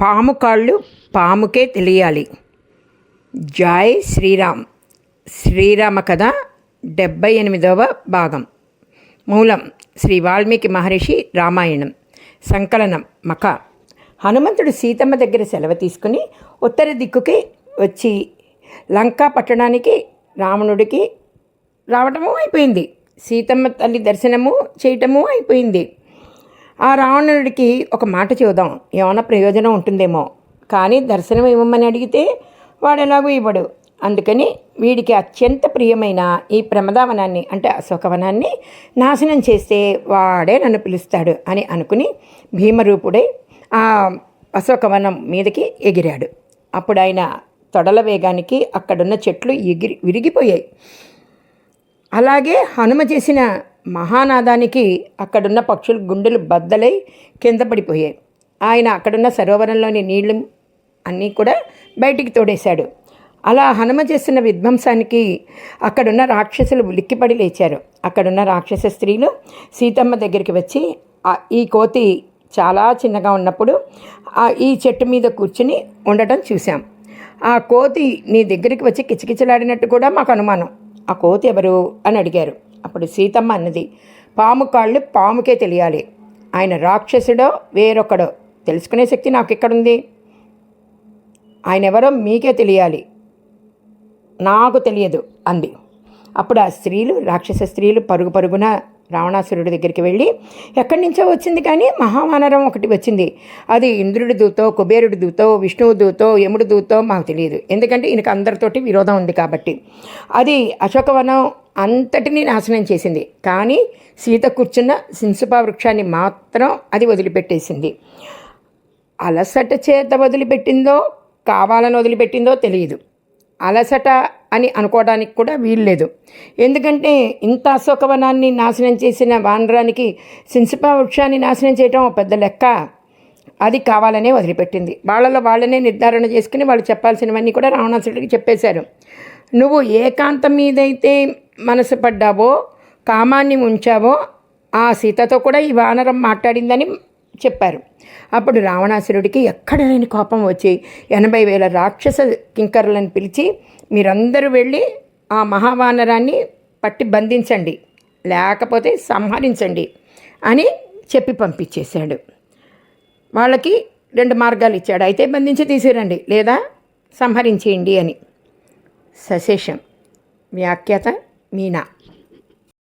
పాము కాళ్ళు పాముకే తెలియాలి. జాయ్ శ్రీరామ్. శ్రీరామ కథ డెబ్బై ఎనిమిదవ భాగం. మూలం శ్రీ వాల్మీకి మహర్షి రామాయణం. సంకలనం మక హనుమంతుడు సీతమ్మ దగ్గర సెలవు తీసుకుని ఉత్తర దిక్కుకి వచ్చి లంకా పట్టణానికి రావణుడికి రావటము అయిపోయింది. సీతమ్మ తల్లి దర్శనము చేయటము అయిపోయింది. ఆ రావణుడికి ఒక మాట చూద్దాం ఏమైనా ప్రయోజనం ఉంటుందేమో. కానీ దర్శనం ఇవ్వమని అడిగితే వాడు ఎలాగో ఇవ్వడు. అందుకని వీడికి అత్యంత ప్రియమైన ఈ ప్రమదావనాన్ని అంటే అశోకవనాన్ని నాశనం చేస్తే వాడే నన్ను పిలుస్తాడు అని అనుకుని భీమరూపుడై ఆ అశోకవనం మీదకి ఎగిరాడు. అప్పుడు ఆయన తొడల వేగానికి అక్కడున్న చెట్లు ఎగిరి విరిగిపోయాయి. అలాగే హనుమ చేసిన మహానాదానికి అక్కడున్న పక్షులు గుండెలు బద్దలై కింద పడిపోయాయి. ఆయన అక్కడున్న సరోవరంలోని నీళ్ళు అన్నీ కూడా బయటికి తోడేశాడు. అలా హనుమ చేస్తున్న విధ్వంసానికి అక్కడున్న రాక్షసులు ఉలిక్కిపడి లేచారు. అక్కడున్న రాక్షస స్త్రీలు సీతమ్మ దగ్గరికి వచ్చి ఈ కోతి చాలా చిన్నగా ఉన్నప్పుడు ఈ చెట్టు మీద కూర్చుని ఉండటం చూశాం. ఆ కోతి నీ దగ్గరికి వచ్చి కిచకిచలాడినట్టు కూడా మాకు అనుమానం. ఆ కోతి ఎవరు? అని అడిగారు. అప్పుడు సీతమ్మ అన్నది పాము కాళ్ళు పాముకే తెలియాలి. ఆయన రాక్షసుడో వేరొకడో తెలుసుకునే శక్తి నాకు ఎక్కడుంది ఆయన ఎవరో మీకే తెలియాలి. నాకు తెలియదు అంది. అప్పుడు ఆ స్త్రీలు రాక్షస స్త్రీలు పరుగు పరుగున రావణాసురుడి దగ్గరికి వెళ్ళి ఎక్కడి నుంచో వచ్చింది కానీ మహావానరం ఒకటి వచ్చింది. అది ఇంద్రుడి దూతో కుబేరుడి దూతో విష్ణువు దూతో యముడి దూతో మాకు తెలియదు. ఎందుకంటే ఈయనకు అందరితోటి విరోధం ఉంది కాబట్టి. అది అశోకవనం అంతటినీ నాశనం చేసింది. కానీ సీత కూర్చున్న సింసుపా వృక్షాన్ని మాత్రం అది వదిలిపెట్టేసింది. అలసట చేత వదిలిపెట్టిందో కావాలని వదిలిపెట్టిందో తెలియదు అలసట అని అనుకోవడానికి కూడా వీల్లేదు. ఎందుకంటే ఇంత అశోకవనాన్ని నాశనం చేసిన వానరానికి సింసిపా వృక్షాన్ని నాశనం చేయటం పెద్ద లెక్క. అది కావాలనే వదిలిపెట్టింది. వాళ్ళలో వాళ్ళనే నిర్ధారణ చేసుకుని వాళ్ళు చెప్పాల్సినవన్నీ కూడా రావణాసుడికి చెప్పేశారు. నువ్వు ఏకాంతం మీదైతే మనసు పడ్డావో కామాన్ని ఉంచావో ఆ సీతతో కూడా ఈ వానరం మాట్లాడిందని చెప్పారు. అప్పుడు రావణాసురుడికి ఎక్కడ లేని కోపం వచ్చి ఎనభై వేల రాక్షస కింకరులను పిలిచి మీరందరూ వెళ్ళి ఆ మహావానరాన్ని పట్టి బంధించండి లేకపోతే సంహరించండి అని చెప్పి పంపించేశాడు. వాళ్ళకి రెండు మార్గాలు ఇచ్చాడు. అయితే బంధించి తీసిరండి లేదా సంహరించేయండి అని. సశేషం. వ్యాఖ్యాత మీనా.